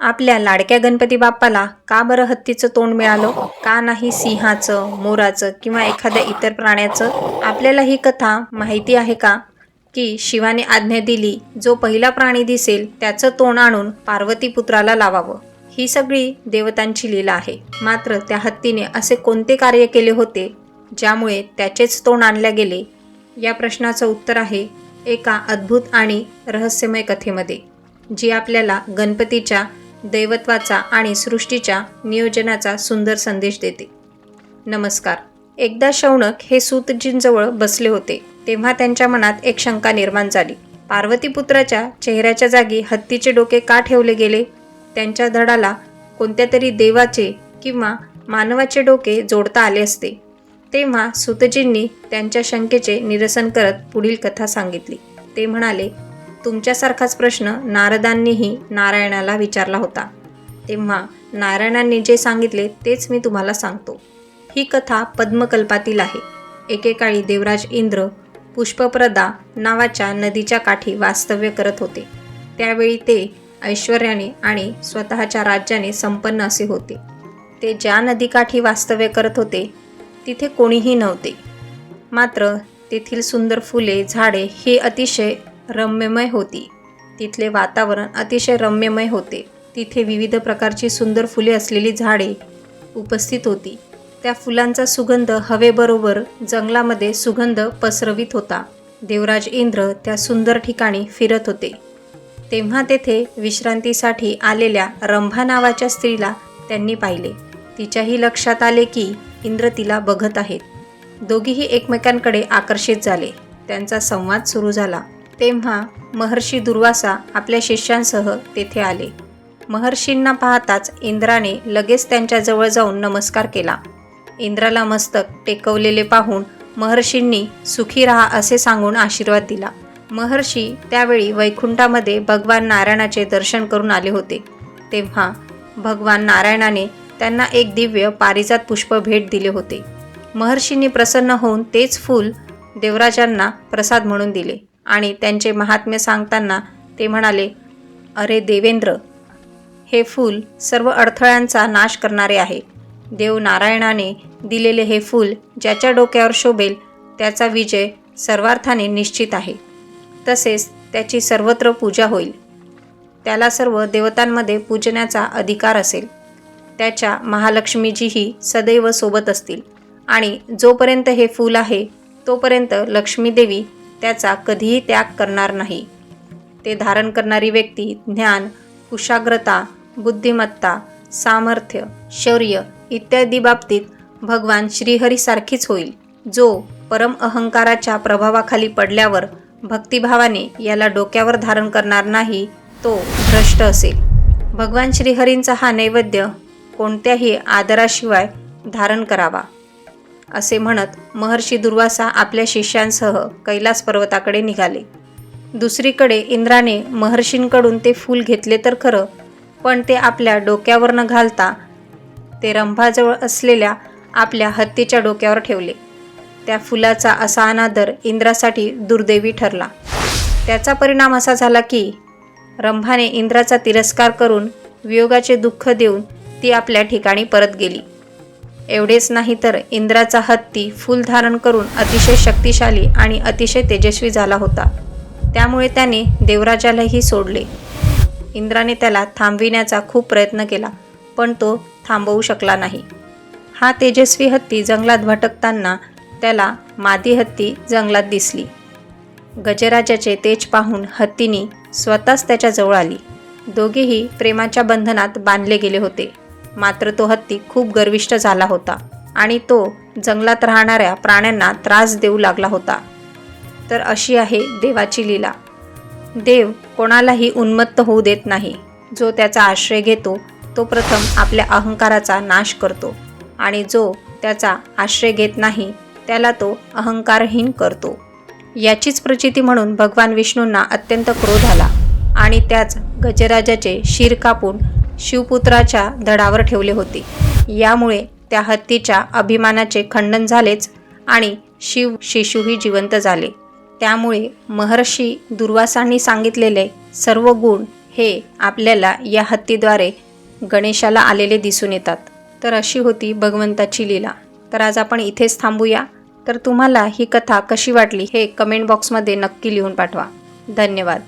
आपल्या लाडक्या गणपती बाप्पाला का बरं हत्तीचं तोंड मिळालं? का नाही सिंहाचं मोराचं किंवा एखाद्या इतर प्राण्याचं? आपल्याला ही कथा माहिती आहे का? की शिवाने आज्ञा दिली जो पहिला प्राणी दिसेल त्याचं तोंड आणून पार्वती पुत्राला लावावं. ही सगळी देवतांची लीला आहे. मात्र त्या हत्तीने असे कोणते कार्य केले होते ज्यामुळे त्याचेच तोंड आणल्या गेले? या प्रश्नाचं उत्तर आहे एका अद्भुत आणि रहस्यमय कथेमध्ये जी आपल्याला गणपतीच्या दैवत्वाचा आणि सृष्टीच्या नियोजनाचा सुंदर संदेश देते. नमस्कार. एकदा शौनक हे सूतजींजवळ बसले होते तेव्हा त्यांच्या मनात एक शंका निर्माण झाली. पार्वतीपुत्राच्या चेहऱ्याच्या जागी हत्तीचे डोके का ठेवले गेले? त्यांच्या धडाला कोणत्या तरी देवाचे किंवा मानवाचे डोके जोडता आले असते. तेव्हा सुतजींनी त्यांच्या शंकेचे निरसन करत पुढील कथा सांगितली. ते म्हणाले तुमच्यासारखाच प्रश्न नारदांनीही नारायणाला विचारला होता. तेव्हा नारायणांनी जे सांगितले तेच मी तुम्हाला सांगतो. ही कथा पद्मकल्पातील आहे. एकेकाळी देवराज इंद्र पुष्पप्रदा नावाच्या नदीच्या काठी वास्तव्य करत होते. त्यावेळी ते ऐश्वर्याने आणि स्वतःच्या राज्याने संपन्न असे होते. ते ज्या नदीकाठी वास्तव्य करत होते तिथे कोणीही नव्हते. मात्र तेथील सुंदर फुले झाडे हे अतिशय रम्यमय होती. तिथले वातावरण अतिशय रम्यमय होते. तिथे विविध प्रकारची सुंदर फुले असलेली झाडे उपस्थित होती. त्या फुलांचा सुगंध हवेबरोबर जंगलामध्ये सुगंध पसरवित होता. देवराज इंद्र त्या सुंदर ठिकाणी फिरत होते. तेव्हा तेथे विश्रांतीसाठी आलेल्या रंभा नावाच्या स्त्रीला त्यांनी पाहिले. तिच्याही लक्षात आले की इंद्र तिला बघत आहेत. दोघीही एकमेकांकडे आकर्षित झाले. त्यांचा संवाद सुरू झाला. तेव्हा महर्षी दुर्वासा आपल्या शिष्यांसह तेथे आले. महर्षींना पाहताच इंद्राने लगेच त्यांच्याजवळ जाऊन नमस्कार केला. इंद्राला मस्तक टेकवलेले पाहून महर्षींनी सुखी राहा असे सांगून आशीर्वाद दिला. महर्षी त्यावेळी वैकुंठामध्ये भगवान नारायणाचे दर्शन करून आले होते. तेव्हा भगवान नारायणाने त्यांना एक दिव्य पारिजात पुष्प भेट दिले होते. महर्षींनी प्रसन्न होऊन तेच फूल देवराजांना प्रसाद म्हणून दिले. आणि त्यांचे महात्म्य सांगताना ते म्हणाले अरे देवेंद्र हे फूल सर्व अडथळ्यांचा नाश करणारे आहे. देव नारायणाने दिलेले हे फूल ज्याच्या डोक्यावर शोभेल त्याचा विजय सर्वार्थाने निश्चित आहे. तसेच त्याची सर्वत्र पूजा होईल. त्याला सर्व देवतांमध्ये पूजण्याचा अधिकार असेल. त्याच्या महालक्ष्मीजीही सदैव सोबत असतील. आणि जोपर्यंत हे फूल आहे तोपर्यंत लक्ष्मीदेवी त्याचा कधीही त्याग करणार नाही. ते धारण करणारी व्यक्ती ज्ञान कुशाग्रता बुद्धिमत्ता सामर्थ्य शौर्य इत्यादी बाबतीत भगवान श्रीहरीसारखीच होईल जो परम अहंकाराच्या प्रभावाखाली पडल्यावर भक्तिभावाने याला डोक्यावर धारण करणार नाही तो भ्रष्ट असेल. भगवान श्रीहरींचा हा नैवेद्य कोणत्याही आदराशिवाय धारण करावा. असे म्हणत महर्षी दुर्वासा आपल्या शिष्यांसह कैलास पर्वताकडे निघाले. दुसरीकडे इंद्राने महर्षींकडून ते फूल घेतले तर खरं पण ते आपल्या डोक्यावर न घालता ते रंभाजवळ असलेल्या आपल्या हत्तीच्या डोक्यावर ठेवले. त्या फुलाचा असा अनादर इंद्रासाठी दुर्दैवी ठरला. त्याचा परिणाम असा झाला की रंभाने इंद्राचा तिरस्कार करून वियोगाचे दुःख देऊन ती आपल्या ठिकाणी परत गेली. एवढेच नाही तर इंद्राचा हत्ती फूल धारण करून अतिशय शक्तिशाली आणि अतिशय तेजस्वी झाला होता. त्यामुळे त्याने देवराजालाही सोडले. इंद्राने त्याला थांबविण्याचा खूप प्रयत्न केला पण तो थांबवू शकला नाही. हा तेजस्वी हत्ती जंगलात भटकताना त्याला मादी हत्ती जंगलात दिसली. गजराजाचे तेज पाहून हत्तीनी स्वतःच त्याच्याजवळ आली. दोघेही प्रेमाच्या बंधनात बांधले गेले होते. मात्र तो हत्ती खूप गर्विष्ट झाला होता आणि तो जंगलात राहणाऱ्या प्राण्यांना त्रास देऊ लागला होता. तर अशी आहे देवाची लीला. देव कोणालाही उन्मत्त होऊ देत नाही. जो त्याचा आश्रय घेतो तो प्रथम आपल्या अहंकाराचा नाश करतो आणि जो त्याचा आश्रय घेत नाही त्याला तो अहंकारहीन करतो. याचीच प्रचिती म्हणून भगवान विष्णूंना अत्यंत क्रोध आला आणि त्याच गजराजाचे शिर कापून शिवपुत्राच्या धडावर ठेवले होते. यामुळे त्या हत्तीच्या अभिमानाचे खंडन झालेच आणि शिव शिशुही जिवंत झाले. त्यामुळे महर्षी दुर्वासांनी सांगितलेले सर्व गुण हे आपल्याला या हत्तीद्वारे गणेशाला आलेले दिसून येतात. तर अशी होती भगवंताची लीला. तर आज आपण इथेच थांबूया. तर तुम्हाला ही कथा कशी वाटली हे कमेंट बॉक्समध्ये नक्की लिहून पाठवा. धन्यवाद.